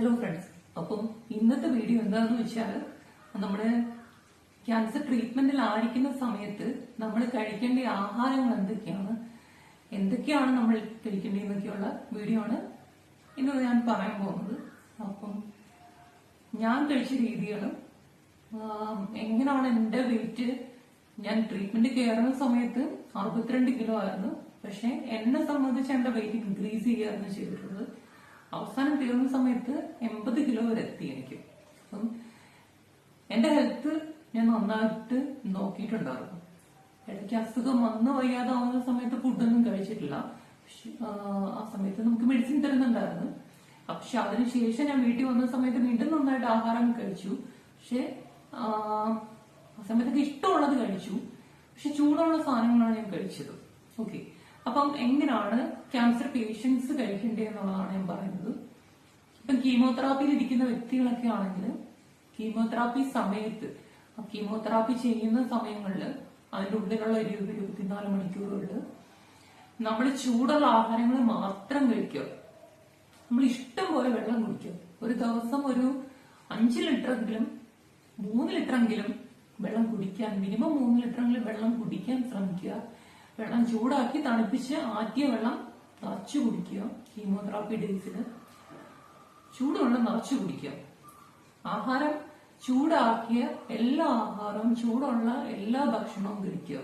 Hello friends അപ്പം ഇന്നത്തെ video എന്താണെന്ന് വെച്ചാൽ നമ്മുടെ ക്യാൻസർ ട്രീറ്റ്മെന്റിലായിരിക്കുന്ന സമയത്ത് നമ്മൾ കഴിക്കേണ്ട ആഹാരങ്ങൾ എന്തൊക്കെയാണ്? എന്തൊക്കെയാണ് നമ്മൾ കഴിക്കേണ്ടതെന്നൊക്കെയുള്ള വീഡിയോ ആണ് ഇന്ന് ഞാൻ പറയാൻ പോകുന്നത്. അപ്പം ഞാൻ കഴിച്ച രീതികളും എങ്ങനെയാണ് എന്റെ വെയിറ്റ് ഞാൻ ട്രീറ്റ്മെന്റ് കയറുന്ന സമയത്ത് അറുപത്തിരണ്ട് കിലോ ആയിരുന്നു. പക്ഷെ എന്നെ സംബന്ധിച്ച് എന്റെ വെയിറ്റ് ഇൻക്രീസ് ചെയ്യുകയായിരുന്നു ചെയ്തിട്ടുള്ളത്. അവസാനം തീർന്ന സമയത്ത് എൺപത് കിലോ വരെ എത്തി എനിക്ക്. അപ്പം എന്റെ ഹെൽത്ത് ഞാൻ നന്നായിട്ട് നോക്കിയിട്ടുണ്ടായിരുന്നു. ഇടയ്ക്ക് അസുഖം വന്ന് വയ്യാതാവുന്ന സമയത്ത് ഫുഡൊന്നും കഴിച്ചിട്ടില്ല. ആ, സമയത്ത് നമുക്ക് മെഡിസിൻ തരുന്നുണ്ടായിരുന്നു. പക്ഷെ അതിനുശേഷം ഞാൻ വീട്ടിൽ വന്ന സമയത്ത് വീണ്ടും നന്നായിട്ട് ആഹാരം കഴിച്ചു. പക്ഷെ ആ സമയത്തൊക്കെ ഇഷ്ടമുള്ളത് കഴിച്ചു. പക്ഷെ ചൂടുള്ള സാധനങ്ങളാണ് ഞാൻ കഴിച്ചത്. ഓക്കെ അപ്പം എങ്ങനെയാണ് ക്യാൻസർ പേഷ്യൻസ് കഴിക്കേണ്ടത് എന്നുള്ളതാണ് ഞാൻ പറയുന്നത്. ഇപ്പം കീമോതെറാപ്പിയിൽ ഇരിക്കുന്ന വ്യക്തികളൊക്കെ ആണെങ്കിൽ കീമോതെറാപ്പി സമയത്ത് കീമോതെറാപ്പി ചെയ്യുന്ന സമയങ്ങളിൽ അതിന്റെ ഉള്ളിലുള്ള ഒരു ഇരുപത്തിനാല് മണിക്കൂറുകളിൽ നമ്മൾ ചൂടുള്ള ആഹാരങ്ങൾ മാത്രം കഴിക്കുക. നമ്മൾ ഇഷ്ടം പോലെ വെള്ളം കുടിക്കുക. ഒരു ദിവസം ഒരു അഞ്ച് ലിറ്ററെങ്കിലും മൂന്ന് ലിറ്ററെങ്കിലും വെള്ളം കുടിക്കാൻ മിനിമം മൂന്ന് ലിറ്ററെങ്കിലും വെള്ളം കുടിക്കാൻ ശ്രമിക്കുക. വെള്ളം ചൂടാക്കി തണുപ്പിച്ച് ആറ്റിയ വെള്ളം നിറച്ചു കുടിക്കുക. കീമോതെറാപ്പി ഡേയ്സിൽ ചൂടുവെള്ളം നിറച്ചു കുടിക്കുക. ആഹാരം ചൂടാക്കിയ എല്ലാ ആഹാരവും ചൂടുള്ള എല്ലാ ഭക്ഷണവും കഴിക്കുക.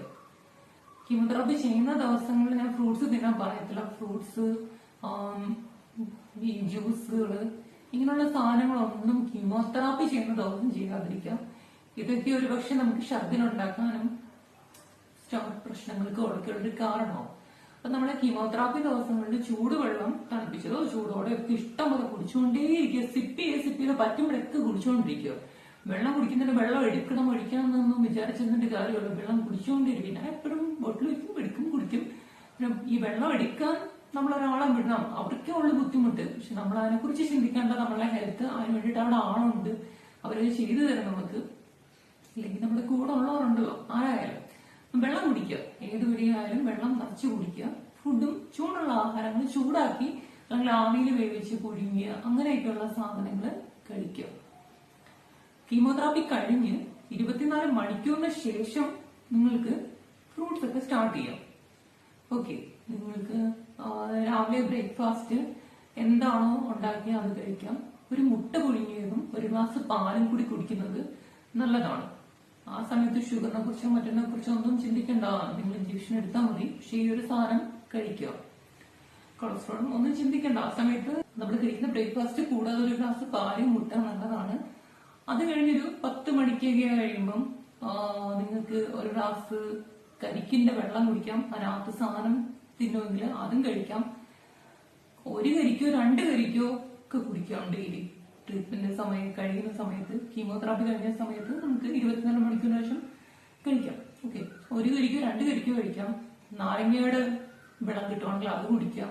കീമോതെറാപ്പി ചെയ്യുന്ന ദിവസങ്ങളിൽ ഞാൻ ഫ്രൂട്ട്സ് തിന്നാൻ പറയത്തില്ല. ഫ്രൂട്ട്സ് ഈ ജ്യൂസുകൾ ഇങ്ങനെയുള്ള സാധനങ്ങളൊന്നും കീമോതെറാപ്പി ചെയ്യുന്ന ദിവസം ചെയ്യാതിരിക്കുക. ഇതൊക്കെ ഒരു പക്ഷെ നമുക്ക് ഛർദിലുണ്ടാക്കാനും സ്റ്റമക് പ്രശ്നങ്ങൾക്ക് ഒക്കെ ഒരു കാരണമാവും അപ്പൊ നമ്മളെ കീമോതെറാപ്പി ദിവസങ്ങളിൽ ചൂടുവെള്ളം തണുപ്പിച്ചതോ ചൂടോടെ ഒക്കെ ഇഷ്ടം പോലെ കുടിച്ചുകൊണ്ടേയിരിക്കുക. സിപ്പ് ചെയ്ത് സിപ്പ് ചെയ്ത് പറ്റുമ്പോഴൊക്കെ കുടിച്ചുകൊണ്ടിരിക്കുക. വെള്ളം കുടിക്കുന്നതിന് വെള്ളം എടുക്കണം ഒഴിക്കണം എന്നൊന്നും വിചാരിച്ചിരുന്നിട്ട് കാര്യമുള്ളൂ വെള്ളം കുടിച്ചുകൊണ്ടിരിക്കും ഞാൻ എപ്പോഴും ബോട്ടിൽ വയ്ക്കും എടുക്കും കുടിക്കും. പിന്നെ ഈ വെള്ളം എടുക്കാൻ നമ്മൾ ഒരാളെ വിടണം. അവർക്കേ ഉള്ളു ബുദ്ധിമുട്ട്. പക്ഷെ നമ്മൾ അതിനെക്കുറിച്ച് ചിന്തിക്കേണ്ട നമ്മളെ ഹെൽത്ത് അതിന് വേണ്ടിയിട്ട് അവിടെ ആളുണ്ട്. അവരത് ചെയ്തു തരും നമുക്ക്. ഇല്ലെങ്കിൽ നമ്മുടെ കൂടെ ഉള്ളവരുണ്ടല്ലോ. ആരായാലും. വെള്ളം കുടിക്കുക. ഏത് വഴിയായാലും വെള്ളം നിറച്ച് കുടിക്കുക. ഫുഡും ചൂടുള്ള ആഹാരങ്ങൾ ചൂടാക്കി അല്ലെങ്കിൽ ആവിയിൽ വേവിച്ച് പുഴുങ്ങിയ അങ്ങനെയൊക്കെയുള്ള സാധനങ്ങൾ കഴിക്കുക. കീമോതെറാപ്പി കഴിഞ്ഞ് ഇരുപത്തിനാല് മണിക്കൂറിന് ശേഷം നിങ്ങൾക്ക് ഫ്രൂട്ട്സ് ഒക്കെ സ്റ്റാർട്ട് ചെയ്യാം. ഓക്കെ. നിങ്ങൾക്ക് രാവിലെ ബ്രേക്ക്ഫാസ്റ്റ് എന്താണോ ഉണ്ടാക്കിയ അത് കഴിക്കാം. ഒരു മുട്ട പുഴുങ്ങിയതും ഒരു ഗ്ലാസ് പാലും കൂടി കുടിക്കുന്നത് നല്ലതാണ്. ആ സമയത്ത് ഷുഗറിനെ കുറിച്ചോ മറ്റൊന്നെ കുറിച്ചോ ഒന്നും ചിന്തിക്കണ്ട. നിങ്ങൾ ഇഞ്ചക്ഷൻ എടുത്താൽ മതി. പക്ഷേ ഈ ഒരു സാധനം കഴിക്കുക. കൊളസ്ട്രോളും ഒന്നും ചിന്തിക്കണ്ട. ആ സമയത്ത് നമ്മൾ കഴിക്കുന്ന ബ്രേക്ക്ഫാസ്റ്റ് കൂടാതെ ഒരു ഗ്ലാസ് പാലും മുട്ട നല്ലതാണ്. അത് കഴിഞ്ഞൊരു പത്ത് മണിക്കൊക്കെ കഴിയുമ്പം നിങ്ങൾക്ക് ഒരു ഗ്ലാസ് കരിക്കിന്റെ വെള്ളം കുടിക്കാം. അതിനകത്ത് സാധനം തിന്നുമെങ്കിൽ അതും കഴിക്കാം. ഒരു കരിക്കോ രണ്ട് കരിക്കോ ഒക്കെ കുടിക്കാം ഡെയിലി ട്രീറ്റ്മെന്റ് സമയം കഴിയുന്ന സമയത്ത് കീമോതെറാപ്പി കഴിഞ്ഞ സമയത്ത് നമുക്ക് ഇരുപത്തിനാല് മണിക്കൂറിന് ശേഷം കഴിക്കാം. ഓക്കെ ഒരു കരിക്കോ രണ്ട് കരിക്കോ കഴിക്കാം. നാരങ്ങയുടെ വെള്ളം കിട്ടുവാണെങ്കിൽ അത് കുടിക്കാം.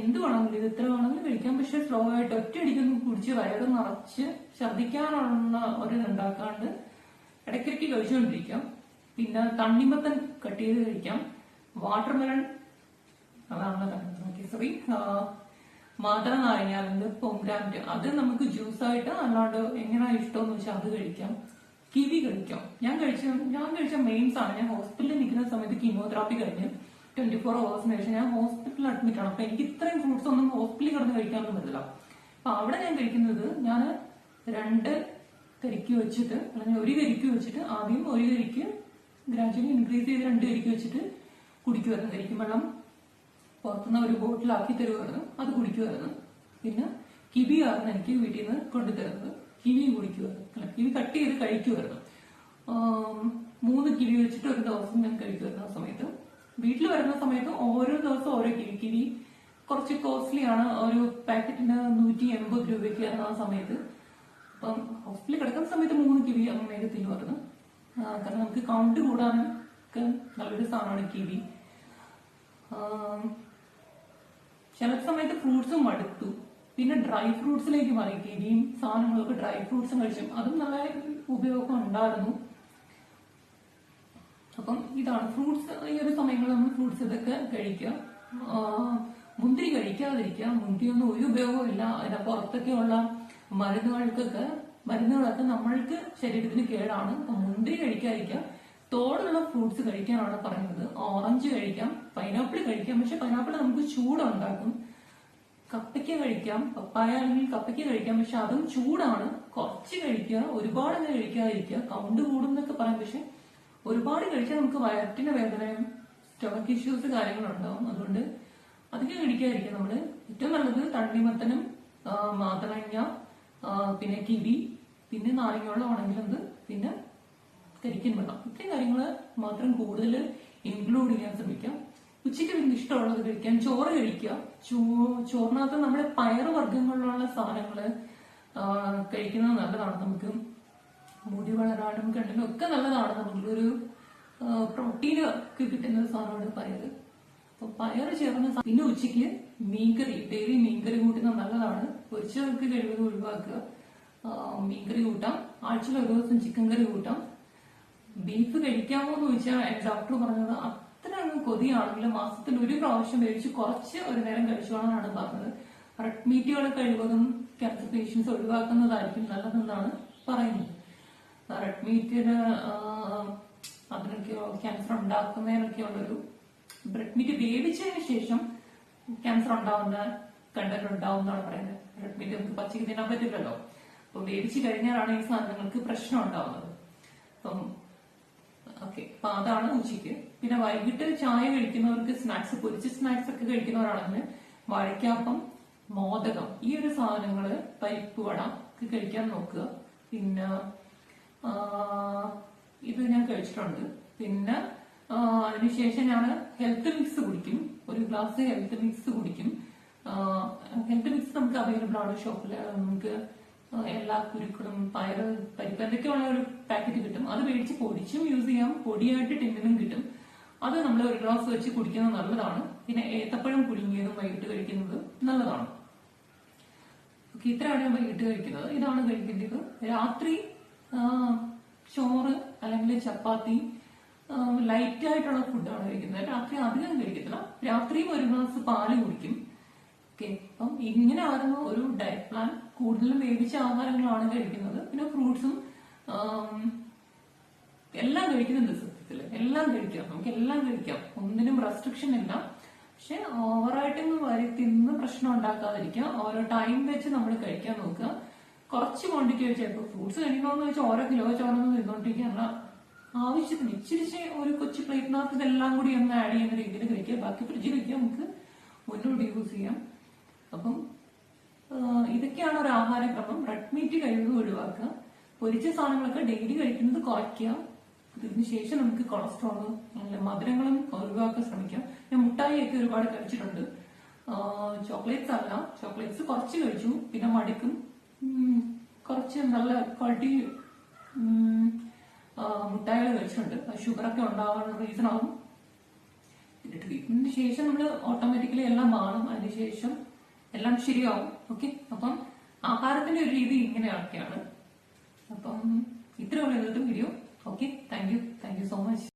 എന്ത് വേണമെങ്കിലും ഇത് എത്ര വേണമെങ്കിലും കഴിക്കാം. പക്ഷെ സ്ലോ ആയിട്ട് ഒറ്റയടിക്കൊന്നും കുടിച്ച് വയറ് നിറച്ച് ഛർദിക്കാനുള്ള ഒരു ഉണ്ടാക്കാണ്ട് ഇടയ്ക്കിടയ്ക്ക് കഴിച്ചുകൊണ്ടിരിക്കാം. പിന്നെ തണ്ണിമത്തൻ കട്ട് ചെയ്ത് കഴിക്കാം. വാട്ടർമെലൺ അതാണ് സോറി മാതള നാരങ്ങ അല്ലെങ്കിൽ പൊങ്ക്രാറ്റ് അത് നമുക്ക് ജ്യൂസായിട്ട് അല്ലാണ്ട് എങ്ങനെയാ ഇഷ്ടമെന്ന് വെച്ചാൽ അത് കഴിക്കാം. കിവി കഴിക്കാം. ഞാൻ കഴിച്ച ഞാൻ കഴിച്ച മെയിൻസ് ആണ്. ഞാൻ ഹോസ്പിറ്റലിൽ നിൽക്കുന്ന സമയത്ത് കീമോതെറാപ്പി കഴിഞ്ഞ് ട്വന്റി ഫോർ അവേഴ്സിന് ശേഷം ഞാൻ ഹോസ്പിറ്റലിൽ അഡ്മിറ്റ് ആണ്. അപ്പൊ എനിക്ക് ഇത്രയും ഫ്രൂട്ട്സ് ഒന്നും ഹോസ്പിറ്റലിൽ കിടന്ന് കഴിക്കാനൊന്നും പറ്റില്ല. അപ്പൊ അവിടെ ഞാൻ കഴിക്കുന്നത് ഞാൻ രണ്ട് കരിക്ക് വെച്ചിട്ട് അല്ലെങ്കിൽ ഒരു കരിക്ക് വെച്ചിട്ട് ആദ്യം ഒരു കരിക്ക് ഗ്രാജുവലി ഇൻക്രീസ് ചെയ്ത് രണ്ട് കരിക്ക് വെച്ചിട്ട് കുടിക്കുമായിരുന്നു കരിക്കും വെള്ളം പുറത്തുനിന്ന് ഒരു ബോട്ടിലാക്കി തരുമായിരുന്നു അത് കുടിക്കുമായിരുന്നു പിന്നെ കിവി എനിക്ക് വീട്ടിൽ നിന്ന് കൊണ്ടുതരുന്നത്. കിവി കുടിക്കുമായിരുന്നു കിവി കട്ട് ചെയ്ത് കഴിക്കുമായിരുന്നു മൂന്ന് കിവി വെച്ചിട്ട് ഒരു ദിവസം ഞാൻ കഴിക്കുമായിരുന്നു ആ സമയത്ത്. വീട്ടിൽ വരുന്ന സമയത്ത് ഓരോ ദിവസം ഓരോ കിവി. കിവി കുറച്ച് കോസ്റ്റ്ലി ആണ് ഒരു പാക്കറ്റിന് നൂറ്റി എൺപത് രൂപയ്ക്കായിരുന്നു ആ സമയത്ത്. അപ്പം ഹോസ്പിറ്റലിൽ കിടക്കുന്ന സമയത്ത് മൂന്ന് കിവി അങ്ങനെയൊക്കെ തിന്നുമായിരുന്നു കാരണം നമുക്ക് കൗണ്ട് കൂടാനൊക്കെ നല്ലൊരു സാധനമാണ് കിവി. ചില സമയത്ത് ഫ്രൂട്ട്സും മടുത്തു. പിന്നെ ഡ്രൈ ഫ്രൂട്ട്സിലേക്ക് മാറി കിവിയും സാധനങ്ങളൊക്കെ ഡ്രൈ ഫ്രൂട്ട്സും കഴിച്ചും. അതും നല്ല ഉപയോഗം ഉണ്ടായിരുന്നു. അപ്പം ഇതാണ് ഫ്രൂട്ട്സ് ഈ ഒരു സമയങ്ങളിൽ നമ്മൾ ഫ്രൂട്ട്സ് ഇതൊക്കെ കഴിക്കുക. മുന്തിരി കഴിക്കാതിരിക്കുക. മുന്തിരിയൊന്നും ഒരു ഉപയോഗമില്ല അതിന്റെ പുറത്തൊക്കെയുള്ള മരുന്നുകൾക്കൊക്കെ മരുന്നുകളൊക്കെ നമ്മൾക്ക് ശരീരത്തിന് കേടാണ്. മുന്തിരി കഴിക്കാതിരിക്കുക. തോടുള്ള ഫ്രൂട്ട്സ് കഴിക്കാനാണ് പറയുന്നത് ഓറഞ്ച് കഴിക്കാം പൈനാപ്പിൾ കഴിക്കാം. പക്ഷെ പൈനാപ്പിൾ നമുക്ക് ചൂടുണ്ടാക്കും. കപ്പയ്ക്ക കഴിക്കാം പപ്പായ അല്ലെങ്കിൽ കപ്പയ്ക്ക കഴിക്കാം. പക്ഷെ അതും ചൂടാണ്. കുറച്ച് കഴിക്കുക ഒരുപാട് കഴിക്കാതിരിക്കുക. കൗണ്ട് കൂടും എന്നൊക്കെ പറയാം. പക്ഷെ ഒരുപാട് കഴിച്ചാൽ നമുക്ക് വയറ്റിന് വേദനയും സ്റ്റൊമക്ക് ഇഷ്യൂസ് കാര്യങ്ങളുണ്ടാവും. അതുകൊണ്ട് അധികം കഴിക്കാതിരിക്കുക. നമ്മൾ ഏറ്റവും നല്ലത് തണ്ണിമത്തനും മാതളങ്ങ പിന്നെ കിവി പിന്നെ നാരങ്ങ വെള്ളം ആണെങ്കിലും അത് പിന്നെ കരിക്കൻ വെള്ളം ഇത്രയും കാര്യങ്ങൾ മാത്രം കൂടുതൽ ഇൻക്ലൂഡ് ചെയ്യാൻ ശ്രമിക്കാം. ഉച്ചയ്ക്ക് പിന്നെ ഇഷ്ടമുള്ളത് കഴിക്കാം. ചോറ് കഴിക്കുക. ചോറിനകത്ത് നമ്മുടെ പയറ് വർഗങ്ങളിലുള്ള സാധനങ്ങൾ കഴിക്കുന്നത് നല്ലതാണ്. നമുക്ക് മുടി വളരാനും കണ്ണിനും ഒക്കെ നല്ലതാണ്. നമുക്കൊരു പ്രോട്ടീൻ ഒക്കെ കിട്ടുന്ന ഒരു സാധനമാണ് പയർ അപ്പൊ പയർ ചേർന്ന പിന്നെ ഉച്ചയ്ക്ക് മീൻകറി ഡെയിലി മീൻകറി കൂട്ടുന്നത് നല്ലതാണ്. പൊരിച്ചവർക്ക് കഴിവതും ഒഴിവാക്കുക. മീൻകറി കൂട്ടാം. ആഴ്ചയിൽ ഒരു ദിവസം ചിക്കൻ കറി കൂട്ടാം. ബീഫ് കഴിക്കാമോ എന്ന് ചോദിച്ചാൽ ഡോക്ടർ പറഞ്ഞത് അത്ര അങ്ങ് കൊതിയാണെങ്കിലും മാസത്തിൽ ഒരു പ്രാവശ്യം മേടിച്ച് കുറച്ച് ഒരു നേരം കഴിച്ചോളാനാണ് പറഞ്ഞത്. റെഡ് മീറ്റുകൾ കഴിവതും ക്യാൻസർ പേഷ്യൻസ് ഒഴിവാക്കുന്നതായിരിക്കും നല്ലതെന്നാണ് പറയുന്നത്. റെഡ് മീറ്റിന് അതിനൊക്കെ ക്യാൻസർ ഉണ്ടാക്കുന്നതിനൊക്കെയുള്ളൊരു ബ്രെഡ് മീറ്റ് വേവിച്ചതിന് ശേഷം ക്യാൻസർ ഉണ്ടാവുന്ന കണ്ടന്റ് ഉണ്ടാവും എന്നാണ് പറയുന്നത്. റെഡ് മീറ്റ് നമുക്ക് പച്ചയ്ക്ക് തിന്നാൻ പറ്റില്ലല്ലോ. അപ്പൊ വേവിച്ച് കഴിഞ്ഞാലാണ് ഈ സാധനങ്ങൾക്ക് പ്രശ്നം ഉണ്ടാവുന്നത്. അപ്പം ഓക്കെ അപ്പൊ അതാണ് ഉച്ചയ്ക്ക്. പിന്നെ വൈകിട്ട് ചായ കഴിക്കുന്നവർക്ക് സ്നാക്സ് പൊരിച്ച സ്നാക്സ് ഒക്കെ കഴിക്കുന്നവരാണെങ്കിൽ വഴക്കാപ്പം മോദകം. ഈ ഒരു സാധനങ്ങൾ പരിപ്പ് വട ഒക്കെ കഴിക്കാൻ നോക്കുക. പിന്നെ ഇത് ഞാൻ കഴിച്ചിട്ടുണ്ട്. പിന്നെ അതിനുശേഷം ഞാൻ ഹെൽത്ത് മിക്സ് കുടിക്കും. ഒരു ഗ്ലാസ് ഹെൽത്ത് മിക്സ് കുടിക്കും. ഹെൽത്ത് മിക്സ് നമുക്ക് അവൈലബിൾ ആണ്. ഷോപ്പിൽ നമുക്ക് എല്ലാ കുരുക്കളും പയർ പരിപ്പ് എന്തൊക്കെയുള്ള ഒരു പാക്കറ്റ് കിട്ടും. അത് മേടിച്ച് പൊടിച്ചും യൂസ് ചെയ്യാം. പൊടിയായിട്ട് ടിന്നിനും കിട്ടും. അത് നമ്മൾ ഒരു ഗ്ലാസ് വെച്ച് കുടിക്കുന്നത് നല്ലതാണ്. പിന്നെ ഏത്തപ്പഴം പുഴുങ്ങിയതും വൈകിട്ട് കഴിക്കുന്നത് നല്ലതാണ്. ഇത്രയാണ് ഞാൻ വൈകിട്ട് കഴിക്കുന്നത്. ഇതാണ് കഴിക്കേണ്ടത്. രാത്രി ചോറ് അല്ലെങ്കിൽ ചപ്പാത്തി ലൈറ്റ് ആയിട്ടുള്ള ഫുഡാണ് കഴിക്കുന്നത്. രാത്രി അധികം കഴിക്കത്തില്ല. രാത്രിയും ഒരു ഗ്ലാസ് പാൽ കുടിക്കും. ഓക്കെ അപ്പം ഇങ്ങനെ ആയിരുന്നു ഒരു ഡയറ്റ് പ്ലാൻ കൂടുതലും വേവിച്ച ആഹാരങ്ങളാണ് കഴിക്കുന്നത്. പിന്നെ ഫ്രൂട്ട്സും എല്ലാം കഴിക്കുന്നുണ്ട് സത്യത്തിൽ എല്ലാം കഴിക്കാം. നമുക്ക് എല്ലാം കഴിക്കാം. ഒന്നിനും റെസ്ട്രിക്ഷൻ ഇല്ല. പക്ഷെ ഓവറായിട്ടൊന്നും വരി തിന്ന് പ്രശ്നം ഉണ്ടാക്കാതിരിക്കുക ഓരോ ടൈം വെച്ച് നമ്മൾ കഴിക്കാൻ നോക്കുക. കുറച്ച് ക്വാണ്ടിറ്റി വെച്ച് ഇപ്പൊ ഫ്രൂട്ട്സ് കഴിക്കണമെന്ന് വെച്ചാൽ ഓരോ കിലോ ചോറൊന്നും തിന്നോണ്ടിരിക്കാനുള്ള ആവശ്യത്തിന് ഇച്ചിരി ഒരു കൊച്ചു പ്ലേറ്റിനകത്ത് ഇതെല്ലാം കൂടി ഒന്ന് ആഡ് ചെയ്യുന്ന രീതിയിൽ കഴിക്കുക ബാക്കി ഫ്രിഡ്ജിൽ വെക്കുക നമുക്ക് മുന്നോട്ട് യൂസ് ചെയ്യാം. അപ്പം ഇതൊക്കെയാണ് ഒരു ആഹാരക്രമം റെഡ് മീറ്റ് കഴിയുന്നത് ഒഴിവാക്കുക. പൊരിച്ച സാധനങ്ങളൊക്കെ ഡെയിലി കഴിക്കുന്നത് കുറയ്ക്കുക. ഇതിനുശേഷം നമുക്ക് കൊളസ്ട്രോൾ അങ്ങനെ മധുരങ്ങളും ഒഴിവാക്കാൻ ശ്രമിക്കാം. ഞാൻ മുട്ടായിയൊക്കെ ഒരുപാട് കഴിച്ചിട്ടുണ്ട്. ചോക്ലേറ്റ്സ് അല്ല. ചോക്ലേറ്റ്സ് കുറച്ച് കഴിച്ചു. പിന്നെ മടുക്കും. കുറച്ച് നല്ല ക്വാളിറ്റി മുട്ടായികൾ കഴിച്ചിട്ടുണ്ട്. ഷുഗറൊക്കെ ഉണ്ടാവാനുള്ള റീസൺ ആവും. ട്രീറ്റ്മെന്റിന് ശേഷം നമ്മൾ ഓട്ടോമാറ്റിക്കലി എല്ലാം മാറും. അതിനുശേഷം എല്ലാം ശരിയാവും. ഓക്കെ അപ്പം ആഹാരത്തിന്റെ ഒരു രീതി ഇങ്ങനെയൊക്കെയാണ്. അപ്പം ഇത്രയുള്ള video okay thank you thank you so much